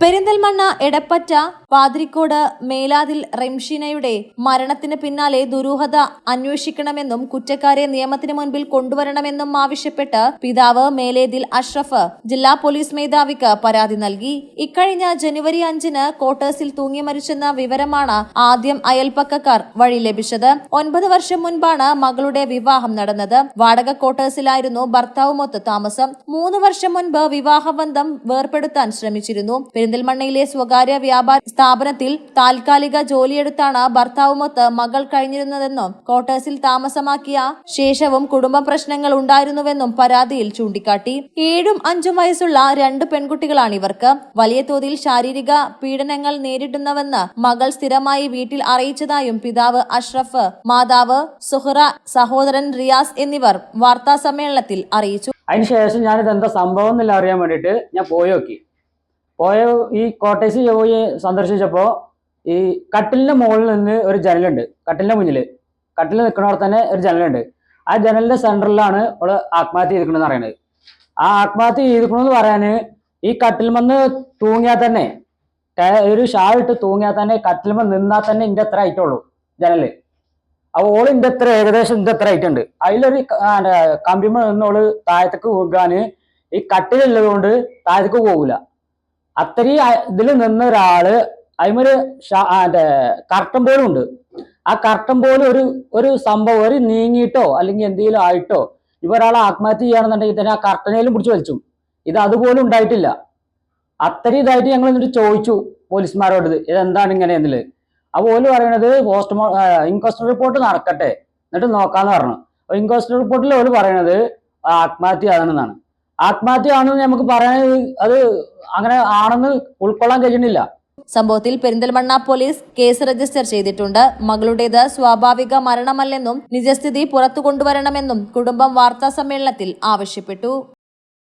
പെരിന്തൽമണ്ണ എടപ്പറ്റ പാതിരിക്കോട് മേലാതിൽ റംഷീനയുടെ മരണത്തിന് പിന്നാലെ ദുരൂഹത അന്വേഷിക്കണമെന്നും കുറ്റക്കാരെ നിയമത്തിന് മുൻപിൽ കൊണ്ടുവരണമെന്നും ആവശ്യപ്പെട്ട് പിതാവ് മേലേതിൽ അഷ്റഫ് ജില്ലാ പോലീസ് മേധാവിക്ക് പരാതി നൽകി. ഇക്കഴിഞ്ഞ ജനുവരി അഞ്ചിന് ക്വാർട്ടേഴ്സിൽ തൂങ്ങി മരിച്ചെന്ന വിവരമാണ് ആദ്യം അയൽപ്പക്കക്കാർ വഴി ലഭിച്ചത്. ഒൻപത് വർഷം മുൻപാണ് മകളുടെ വിവാഹം നടന്നത്. വാടക ക്വാർട്ടേഴ്സിലായിരുന്നു ഭർത്താവുമൊത്ത് താമസം. മൂന്ന് വർഷം മുൻപ് വിവാഹബന്ധം വേർപെടുത്താൻ ശ്രമിച്ചിരുന്നു. പെരിന്തൽമണ്ണയിലെ സ്വകാര്യ വ്യാപാര സ്ഥാപനത്തിൽ താൽക്കാലിക ജോലിയെടുത്താണ് ഭർത്താവുമൊത്ത് മകൾ കഴിഞ്ഞിരുന്നതെന്നും ക്വാർട്ടേഴ്സിൽ താമസമാക്കിയ ശേഷവും കുടുംബ പ്രശ്നങ്ങൾ ഉണ്ടായിരുന്നുവെന്നും പരാതിയിൽ ചൂണ്ടിക്കാട്ടി. ഏഴും അഞ്ചും വയസ്സുള്ള രണ്ട് പെൺകുട്ടികളാണ് ഇവർക്ക്. വലിയ തോതിൽ ശാരീരിക പീഡനങ്ങൾ നേരിടുന്നവെന്ന് മകൾ സ്ഥിരമായി വീട്ടിൽ അറിയിച്ചതായും പിതാവ് അഷ്റഫ് മാതാവ് സുഹറ സഹോദരൻ റിയാസ് എന്നിവർ വാർത്താ സമ്മേളനത്തിൽ അറിയിച്ചു. അതിനുശേഷം ഞാനിത് എന്താ സംഭവം എന്നല്ല അറിയാൻ വേണ്ടിയിട്ട് ഞാൻ പോയി നോക്കി. പോയ ഈ കോട്ടേഴ്സ് പോയി സന്ദർശിച്ചപ്പോൾ ഈ കട്ടിലിന്റെ മുകളിൽ നിന്ന് ഒരു ജനലുണ്ട്. കട്ടിലിന്റെ മുന്നിൽ കട്ടിൽ നിൽക്കുന്നവിടെ തന്നെ ഒരു ജനലുണ്ട്. ആ ജനലിന്റെ സെന്ററിലാണ് അവൾ ആത്മഹത്യ ചെയ്തിരിക്കണമെന്ന് പറയുന്നത്. ആ ആത്മഹത്യ ചെയ്തിരിക്കണമെന്ന് പറയാന് ഈ കട്ടിൽമെന്ന് തൂങ്ങിയാൽ തന്നെ ഒരു ഷാൾ ഇട്ട് തൂങ്ങിയാൽ തന്നെ കട്ടിൽമ നിന്നാൽ തന്നെ ഇന്റെ എത്ര ആയിട്ടുള്ളൂ ജനൽ. അപ്പൊ ഓൾ ഇന്റെ എത്ര ഏകദേശം ഇന്റെ എത്ര ആയിട്ടുണ്ട് അതിലൊരു കമ്പിമ നിന്നോൾ താഴത്തേക്ക് പോകാന് ഈ കട്ടിലുള്ളത് കൊണ്ട് താഴത്തേക്ക് പോകൂല. അത്രയും ഇതിൽ നിന്ന ഒരാൾ അതിമൊരു കർട്ടൻ പോലും ഉണ്ട്. ആ കർട്ടൻ പോലും ഒരു ഒരു സംഭവം ഒരു നീങ്ങിയിട്ടോ അല്ലെങ്കിൽ എന്തെങ്കിലും ആയിട്ടോ ഇവരാൾ ആത്മഹത്യ ചെയ്യുകയാണെന്നുണ്ടെങ്കിൽ തന്നെ ആ കർട്ടനേലും പിടിച്ചു വലിച്ചു. ഇത് അതുപോലും ഉണ്ടായിട്ടില്ല. അത്രയും ഇതായിട്ട് ഞങ്ങൾ എന്നിട്ട് ചോദിച്ചു പോലീസുമാരോട് ഇത് ഇതെന്താണ് ഇങ്ങനെ എന്നിൽ. അപ്പോൾ ഓൽ പറയണത് പോസ്റ്റ്മോ ഇൻക്വസ്റ്റ് റിപ്പോർട്ട് നടക്കട്ടെ. എന്നിട്ട് നോക്കാന്ന് പറഞ്ഞു. അപ്പൊ ഇൻക്വസ്റ്റ് റിപ്പോർട്ടിൽ ഓൽ പറയണത് ആത്മഹത്യ ആണെന്നാണ്. ആത്മഹത്യ ആണെന്ന് നമുക്ക് പറയാൻ അത് അങ്ങനെ ആണെന്ന് ഉൾക്കൊള്ളാൻ കഴിയുന്നില്ല സംഭവത്തിൽ പെരിന്തൽമണ്ണ പോലീസ് കേസ് രജിസ്റ്റർ ചെയ്തിട്ടുണ്ട്. മകളുടേത് സ്വാഭാവിക മരണമല്ലെന്നും നിജസ്ഥിതി പുറത്തു കൊണ്ടുവരണമെന്നും കുടുംബം വാർത്താ സമ്മേളനത്തിൽ ആവശ്യപ്പെട്ടു.